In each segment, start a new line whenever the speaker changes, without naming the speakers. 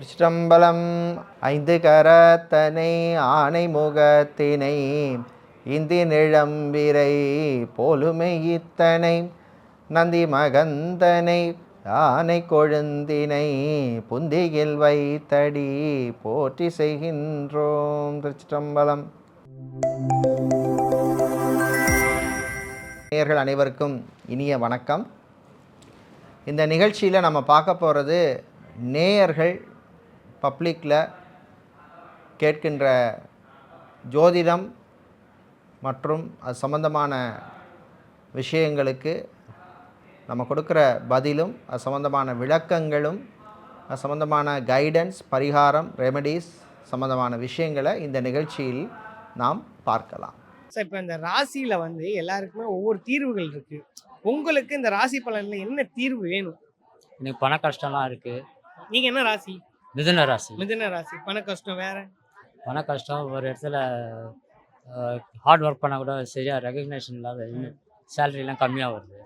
திருச்சிற்றம்பலம் ஐந்து கரத்தனை ஆனை முகத்தினை இந்தி நிழம்பிரை போலுமை இத்தனை நந்தி மகந்தனை ஆனை கொழுந்தினை புந்தியில் வைத்தடி போற்றி செய்கின்றோம் திருச்சிற்றம்பலம். நேயர்கள் அனைவருக்கும் இனிய வணக்கம். இந்த நிகழ்ச்சியில் நம்ம பார்க்க போகிறது நேயர்கள் பப்ளிக்கில் கேட்கின்ற ஜோதிடம் மற்றும் அது சம்பந்தமான விஷயங்களுக்கு நம்ம கொடுக்குற பதிலும் அது சம்பந்தமான விளக்கங்களும் அது சம்பந்தமான கைடன்ஸ் பரிகாரம் ரெமெடிஸ் சம்பந்தமான விஷயங்களை இந்த நிகழ்ச்சியில் நாம் பார்க்கலாம்.
சார் இப்போ இந்த ராசியில வந்து எல்லாருக்குமே ஒவ்வொரு தீர்வுகள் இருக்கு. உங்களுக்கு இந்த ராசி பலன்ல என்ன தீர்வு வேணும்?
எனக்கு பண கஷ்டம்லாம் இருக்கு.
நீங்க என்ன ராசி?
மிதுன ராசி.
மிதுன ராசி. பண கஷ்டம் வேற?
பண கஷ்டம் ஒரு இடத்துல ஹார்ட் ஒர்க் பண்ணால் கூட சரியா ரெகக்னேஷன் இல்லாத சேலரிலாம் கம்மியாக வருது.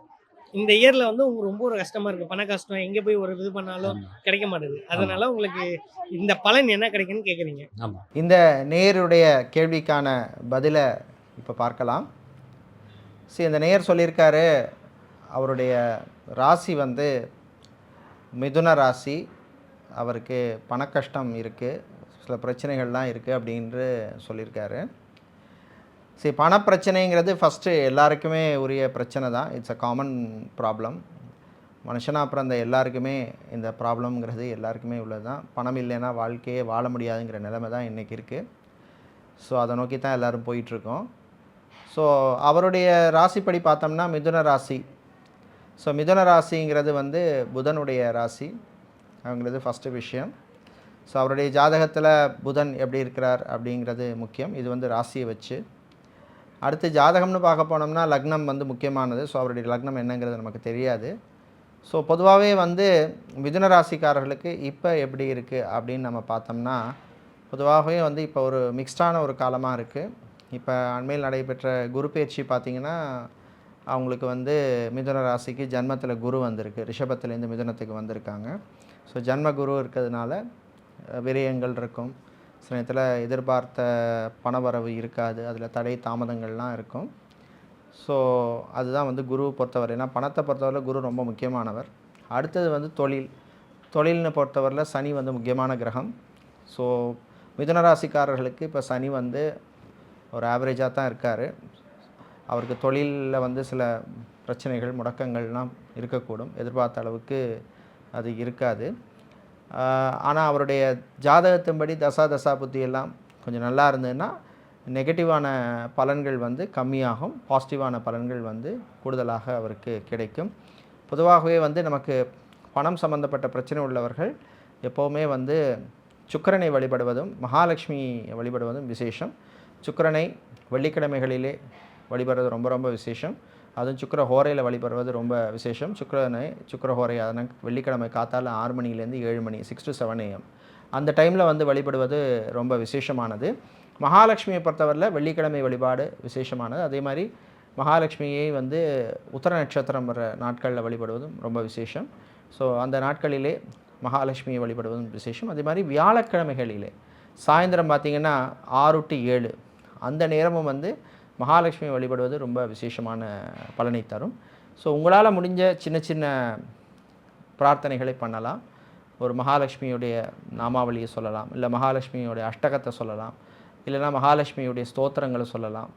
இந்த இயர்ல வந்து உங்களுக்கு ரொம்ப ஒரு கஷ்டமா இருக்கு. பண கஷ்டம் எங்க போய் ஒரு இது பண்ணாலும். கிடைக்க மாட்டேது. அதனால உங்களுக்கு இந்த பலன் என்ன கிடைக்குன்னு கேக்குறீங்க.
ஆமா.
இந்த நேயருடைய கேள்விக்கான பதிலை இப்போ பார்க்கலாம். சரி இந்த நேயர் சொல்லியிருக்காரு அவருடைய ராசி வந்து மிதுன ராசி. அவருக்கு பணக்கஷ்டம் இருக்குது சில பிரச்சனைகள்லாம் இருக்குது அப்படின்று சொல்லியிருக்காரு. சரி பணப்பிரச்சனைங்கிறது ஃபஸ்ட்டு எல்லாருக்குமே உரிய பிரச்சனை தான். இட்ஸ் அ காமன் ப்ராப்ளம் மனுஷனாக பிறந்த எல்லாருக்குமே இந்த ப்ராப்ளம்ங்கிறது எல்லாருக்குமே உள்ளது தான். பணம் இல்லைன்னா வாழ்க்கையே வாழ முடியாதுங்கிற நிலைமை தான் இன்றைக்கி இருக்குது ஸோ அதை நோக்கி தான் எல்லோரும் போயிட்டுருக்கோம். ஸோ அவருடைய ராசிப்படி பார்த்தோம்னா மிதுன ராசி. ஸோ மிதுன ராசிங்கிறது வந்து புதனுடைய ராசி. அப்படிங்கிறது ஃபஸ்ட்டு விஷயம். ஸோ அவருடைய ஜாதகத்தில் புதன் எப்படி இருக்கிறார் அப்படிங்கிறது முக்கியம். இது வந்து ராசியை வச்சு. அடுத்து ஜாதகம்னு பார்க்க போனோம்னா லக்னம் வந்து முக்கியமானது. ஸோ அவருடைய லக்னம் என்னங்கிறது நமக்கு தெரியாது. ஸோ பொதுவாகவே வந்து மிதுன ராசிக்காரர்களுக்கு இப்போ எப்படி இருக்குது அப்படின்னு நம்ம பார்த்தோம்னா பொதுவாகவே வந்து இப்போ ஒரு மிக்ஸ்டான ஒரு காலமாக இருக்குது இப்போ அண்மையில் நடைபெற்ற குரு பயிற்சி பார்த்திங்கன்னா அவங்களுக்கு வந்து மிதுன ராசிக்கு ஜென்மத்தில் குரு வந்திருக்கு. ரிஷபத்துலேருந்து மிதுனத்துக்கு வந்திருக்காங்க. ஸோ ஜன்ம குரு இருக்கிறதுனால விரயங்கள் இருக்கும். சில நேரத்தில் எதிர்பார்த்த பணவரவு இருக்காது. அதில் தடை தாமதங்கள்லாம் இருக்கும். ஸோ அதுதான் வந்து குரு பொறுத்தவரைனா பணத்தை பொறுத்தவரையில் குரு ரொம்ப முக்கியமானவர். அடுத்தது வந்து தொழில். தொழில்னு பொறுத்தவரையில் சனி வந்து முக்கியமான கிரகம். ஸோ மிதுனராசிக்காரர்களுக்கு இப்போ சனி வந்து ஒரு ஆவரேஜாக தான் இருக்கார். அவருக்கு தொழிலில் வந்து சில பிரச்சனைகள் முடக்கங்கள்லாம் இருக்கக்கூடும். எதிர்பார்த்த அளவுக்கு அது இருக்காது. ஆனால் அவருடைய ஜாதகத்தின்படி தசா தசா புத்தி எல்லாம் கொஞ்சம் நல்லா இருந்ததுன்னா நெகட்டிவான பலன்கள் வந்து கம்மியாகும். பாசிட்டிவான பலன்கள் வந்து கூடுதலாக அவருக்கு கிடைக்கும். பொதுவாகவே வந்து நமக்கு பணம் சம்பந்தப்பட்ட பிரச்சனை உள்ளவர்கள் எப்போவுமே வந்து சுக்கிரனை வழிபடுவதும் மகாலட்சுமி வழிபடுவதும் விசேஷம். சுக்கரனை வெள்ளிக்கிழமைகளிலே வழிபடுறது ரொம்ப ரொம்ப விசேஷம். அதுவும் சுக்கர ஹோரையில் வழிபடுவது ரொம்ப விசேஷம். சுக்கரனை சுக்கர ஹோரை அதனால் வெள்ளிக்கிழமை காத்தால ஆறு மணிலேருந்து ஏழு மணி சிக்ஸ் டு செவன் ஏஎம் அந்த டைமில் வந்து வழிபடுவது ரொம்ப விசேஷமானது. மகாலட்சுமியை பொறுத்தவரையில் வெள்ளிக்கிழமை வழிபாடு விசேஷமானது. அதே மாதிரி மகாலட்சுமியை வந்து உத்தர நட்சத்திரம் வர நாட்களில் வழிபடுவதும் ரொம்ப விசேஷம். ஸோ அந்த நாட்களிலே மகாலட்சுமியை வழிபடுவதும் விசேஷம். அதே மாதிரி வியாழக்கிழமைகளிலே சாயந்தரம் பார்த்திங்கன்னா ஆறு டு ஏழு. அந்த நேரமும் வந்து மகாலட்சுமி வழிபடுவது ரொம்ப விசேஷமான பலனை தரும். ஸோ உங்களால் முடிஞ்ச சின்ன சின்ன பிரார்த்தனைகளை பண்ணலாம். ஒரு மகாலட்சுமியுடைய நாமாவளியை சொல்லலாம். இல்லை மகாலட்சுமியுடைய அஷ்டகத்தை சொல்லலாம். இல்லைன்னா மகாலட்சுமியுடைய ஸ்தோத்திரங்களை சொல்லலாம்.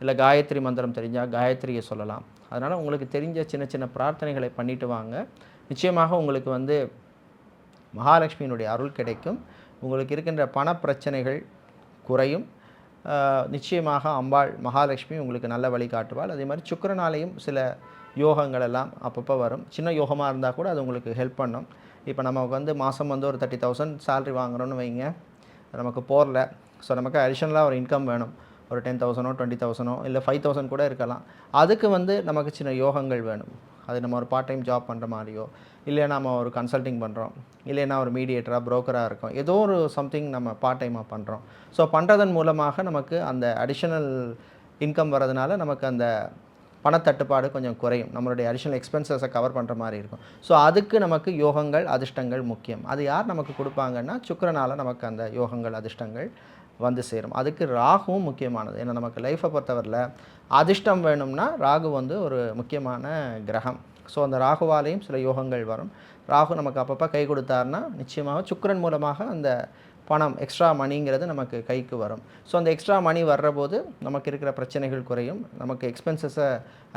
இல்லை காயத்ரி மந்திரம் தெரிஞ்சால் காயத்ரியை சொல்லலாம். அதனால் உங்களுக்கு தெரிஞ்ச சின்ன சின்ன பிரார்த்தனைகளை பண்ணிட்டு வாங்க. நிச்சயமாக உங்களுக்கு வந்து மகாலட்சுமியினுடைய அருள் கிடைக்கும். உங்களுக்கு இருக்கின்ற பண பிரச்சனைகள் குறையும். நிச்சயமாக அம்பாள் மகாலட்சுமி உங்களுக்கு நல்ல வழி காட்டுவாள். அதே மாதிரி சுக்கிரனாலையும் சில யோகங்கள் எல்லாம் அப்பப்போ வரும். சின்ன யோகமாக இருந்தால் கூட அது உங்களுக்கு ஹெல்ப் பண்ணும். இப்போ நமக்கு வந்து மாதம் வந்து ஒரு தேர்ட்டி தௌசண்ட் சேலரி வாங்குறோன்னு வைங்க. நமக்கு போரல ஸோ நமக்கு அடிஷ்னலாக ஒரு இன்கம் வேணும். ஒரு டென் தௌசண்டோ டுவெண்ட்டி தௌசண்டோ இல்லை ஃபைவ் தௌசண்ட் கூட இருக்கலாம். அதுக்கு வந்து நமக்கு சின்ன யோகங்கள் வேணும். அது நம்ம ஒரு பார்ட் டைம் ஜாப் பண்ணுற மாதிரியோ இல்லை நம்ம ஒரு கன்சல்ட்டிங் பண்ணுறோம் இல்லைன்னா ஒரு மீடியேட்டராக ப்ரோக்கராக இருக்கோம் ஏதோ ஒரு சம்திங் நம்ம பார்ட் டைமாக பண்ணுறோம் ஸோ பண்ணுறதன் மூலமாக நமக்கு அந்த அடிஷனல் இன்கம் வர்றதுனால நமக்கு அந்த பணத்தட்டுப்பாடு கொஞ்சம் குறையும். நம்மளுடைய அடிஷ்னல் எக்ஸ்பென்சஸை கவர் பண்ணுற மாதிரி இருக்கும். ஸோ அதுக்கு நமக்கு யோகங்கள் அதிர்ஷ்டங்கள் முக்கியம். அது யார் நமக்கு கொடுப்பாங்கன்னா சுக்கரனால் நமக்கு அந்த யோகங்கள் அதிர்ஷ்டங்கள் வந்து சேரும். அதுக்கு ராகுவும் முக்கியமானது. ஏன்னா நமக்கு லைஃப்பை பொறுத்தவரையில் அதிர்ஷ்டம் வேணும்னா ராகு வந்து ஒரு முக்கியமான கிரகம். ஸோ அந்த ராகுவாலையும் சில யோகங்கள் வரும். ராகு நமக்கு அப்பப்போ கை கொடுத்தாருன்னா நிச்சயமாக சுக்கரன் மூலமாக அந்த பணம் எக்ஸ்ட்ரா மணிங்கிறது நமக்கு கைக்கு வரும். ஸோ அந்த எக்ஸ்ட்ரா மணி வர்ற போது நமக்கு இருக்கிற பிரச்சனைகள் குறையும். நமக்கு எக்ஸ்பென்சஸை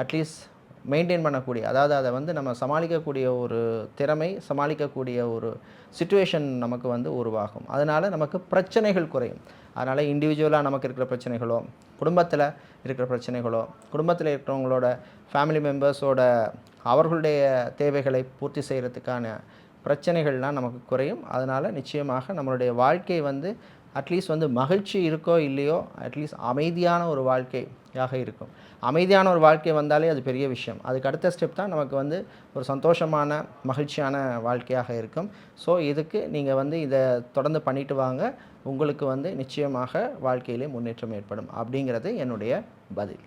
அட்லீஸ்ட் மெயின்டைன் பண்ணக்கூடிய அதாவது அதை வந்து நம்ம சமாளிக்கக்கூடிய ஒரு திறமை சமாளிக்கக்கூடிய ஒரு சுச்சுவேஷன் நமக்கு வந்து உருவாகும். அதனால் நமக்கு பிரச்சனைகள் குறையும். அதனால் இண்டிவிஜுவலாக நமக்கு இருக்கிற பிரச்சனைகளோ குடும்பத்தில் இருக்கிற பிரச்சனைகளோ குடும்பத்தில் இருக்கிறவங்களோட ஃபேமிலி மெம்பர்ஸோட அவர்களுடைய தேவைகளை பூர்த்தி செய்கிறதுக்கான பிரச்சனைகள்லாம் நமக்கு குறையும். அதனால் நிச்சயமாக நம்மளுடைய வாழ்க்கை வந்து அட்லீஸ்ட் வந்து மகிழ்ச்சி இருக்கோ இல்லையோ அட்லீஸ்ட் அமைதியான ஒரு வாழ்க்கையாக இருக்கும். அமைதியான ஒரு வாழ்க்கை வந்தாலே அது பெரிய விஷயம். அதுக்கு அடுத்த ஸ்டெப் தான் நமக்கு வந்து ஒரு சந்தோஷமான மகிழ்ச்சியான வாழ்க்கையாக இருக்கும். ஸோ இதுக்கு நீங்கள் வந்து இதை தொடர்ந்து பண்ணிட்டு வாங்க. உங்களுக்கு வந்து நிச்சயமாக வாழ்க்கையிலே முன்னேற்றம் ஏற்படும் அப்படிங்கிறது என்னுடைய பதில்.